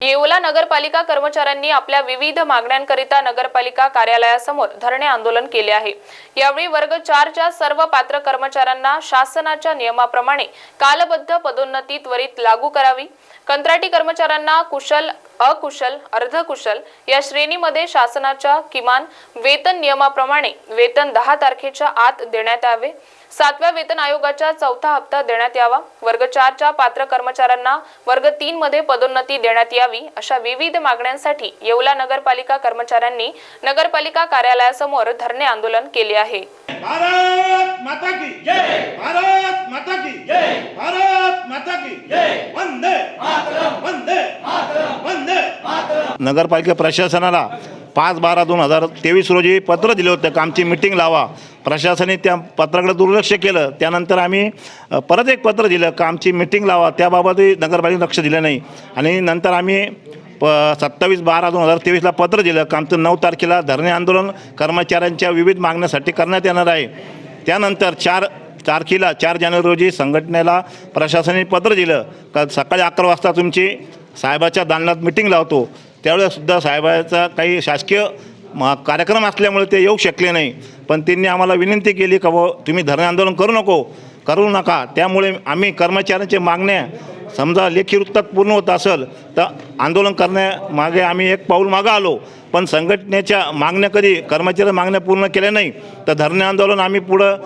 येवला नगरपालिका कर्मचाऱ्यांनी आपल्या विविध मागण्यांकरिता नगरपालिका कार्यालयासमोर धरणे आंदोलन केले आहे. यावेळी वर्ग चारच्या सर्व पात्र कर्मचाऱ्यांना शासनाच्या नियमाप्रमाणे कालबद्ध पदोन्नती त्वरित लागू करावी. कंत्राटी कर्मचाऱ्यांना कुशल अकुशल अर्धकुशल या श्रेणीमध्ये शासनाच्या किमान वेतन नियमाप्रमाणे वेतन दहा तारखेच्या आत देण्यात यावे. सातव्या वेतन आयोगाचा चौथा हप्ता देण्यात यावा. वर्ग चारच्या पात्र कर्मचाऱ्यांना वर्ग तीन मध्ये पदोन्नती देण्यात यावी अशा विविध मागण्यांसाठी येवला नगरपालिका कर्मचाऱ्यांनी नगरपालिका कार्यालयासमोर धरणे आंदोलन केले आहे. भारत माता की जय! भारत माता की जय! भारत माता की जय! वंदे नगरपालिका प्रशासनाला पाच बारा दोन हजार तेवीस रोजी पत्र दिलं होतं. का आमची मिटिंग लावा. प्रशासनाने त्या पत्राकडे दुर्लक्ष केलं. त्यानंतर आम्ही परत एक पत्र दिलं. का आमची मिटिंग लावा. त्याबाबतही नगरपालिका लक्ष दिलं नाही. आणि नंतर आम्ही प सत्तावीस बारा दोन हजार तेवीसला पत्र दिलं. का आमचं नऊ तारखेला धरणे आंदोलन कर्मचाऱ्यांच्या विविध मागण्यासाठी करण्यात येणार आहे. त्यानंतर चार तारखेला चार जानेवारी रोजी संघटनेला प्रशासनाने पत्र दिलं. का सकाळी अकरा वाजता तुमची साहेबाच्या दालनात मिटिंग लावतो. त्यावेळेससुद्धा साहेबाचा काही शासकीय कार्यक्रम असल्यामुळे ते येऊ शकले नाही. पण त्यांनी आम्हाला विनंती केली का व तुम्ही धरणे आंदोलन करू नको करू नका. त्यामुळे आम्ही कर्मचाऱ्यांच्या मागण्या समजा लेखी वृत्तात पूर्ण होत असेल तर आंदोलन करण्यामागे आम्ही एक पाऊल मागं आलो. पण संघटनेच्या मागण्या कधी कर्मचारी मागण्या पूर्ण केल्या नाही तर धरणे आंदोलन आम्ही पुढं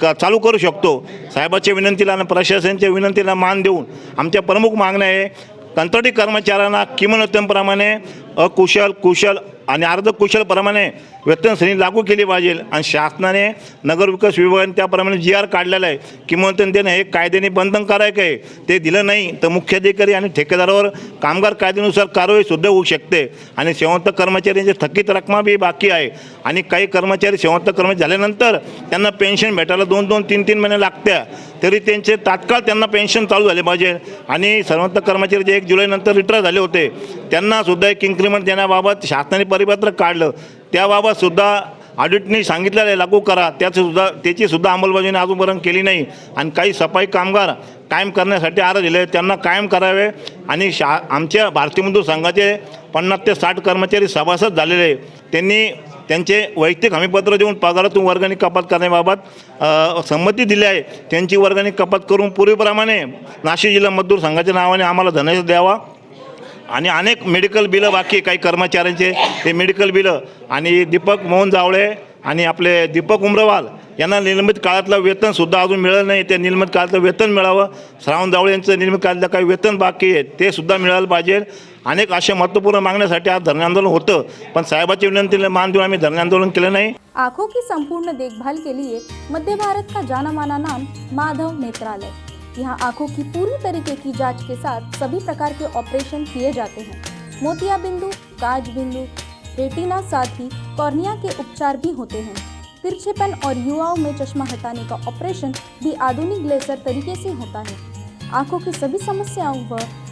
क चालू करू शकतो. साहेबाच्या विनंतीला आणि प्रशासनाच्या विनंतीला मान देऊन आमच्या प्रमुख मागण्या आहे कंत्राटी कर्मचाऱ्यांना किमोनोत्तमप्रमाणे अकुशल कुशल आणि अर्धकुशलप्रमाणे वेतन श्रेणी लागू केली पाहिजे. आणि शासनाने नगरविकास विभागाने त्याप्रमाणे जी आर काढलेला आहे. किमोत्तम देणं हे कायद्याने बंधनकारक आहे. ते दिलं नाही तर मुख्याधिकारी आणि ठेकेदारावर कामगार कायद्यानुसार कारवाईसुद्धा होऊ शकते. आणि सेवंत कर्मचाऱ्यांची थकीत रकमा बी बाकी आहे. आणि काही कर्मचारी सेवंत कर्मचारी झाल्यानंतर त्यांना पेन्शन भेटायला दोन दोन तीन तीन महिने लागत्या. तरी त्यांचे तात्काळ त्यांना पेन्शन चालू झाले पाहिजे. आणि सर्वंत कर्मचारी जे एक जुलैनंतर रिटायर झाले होते त्यांनासुद्धा एक इन्क्रीमेंट देण्याबाबत शासनाने परिपत्रक काढलं. त्याबाबतसुद्धा ऑडिटने सांगितलेलं आहे लागू करा. त्याचीसुद्धा त्याचीसुद्धा अंमलबजावणी अजूनपर्यंत केली नाही. आणि काही सफाई कामगार कायम करण्यासाठी अर्ज दिले. त्यांना कायम करावे. आणि शा आमच्या भारतीय मजदूर संघाचे पन्नास ते साठ कर्मचारी सभासद झालेले. त्यांनी त्यांचे वैयक्तिक हमीपत्र देऊन पगारातून वर्गणी कपात करण्याबाबत संमती दिली आहे. त्यांची वर्गणी कपात करून पूर्वीप्रमाणे नाशिक जिल्हा मजदूर संघाच्या नावाने आम्हाला धनादेश द्यावा. आणि अनेक मेडिकल बिलं बाकी आहे काही कर्मचाऱ्यांचे ते मेडिकल बिलं. आणि दीपक मोहन जावळे आणि आपले दीपक उमरवाल यांना निलंबित काळातलं वेतनसुद्धा अजून मिळालं नाही. ते निलंबित काळातलं वेतन मिळावं. श्रावण जावळे यांचं निलंबित काळातलं काही वेतन बाकी आहे ते सुद्धा मिळालं पाहिजे. अनेक अशा महत्त्वपूर्ण मागण्यासाठी आज धरणे आंदोलन होतं, पण साहेबाच्या विनंतीला मान देऊन आम्ही धरणे आंदोलन केलं नाही. आँखों की संपूर्ण देखभाल के लिए मध्य भारत का जाना माना नाम माधव नेत्रालय. यहाँ आँखों की पूरी तरीके की जाँच के साथ सभी प्रकार के ऑपरेशन किए जाते हैं. मोतिया बिंदु, काज बिंदु, रेटिना साथ ही कॉर्निया के उपचार भी होते हैं. तिरछेपन और युवाओं में चश्मा हटाने का ऑपरेशन भी आधुनिक लेजर तरीके से होता है. आँखों की सभी समस्याओं व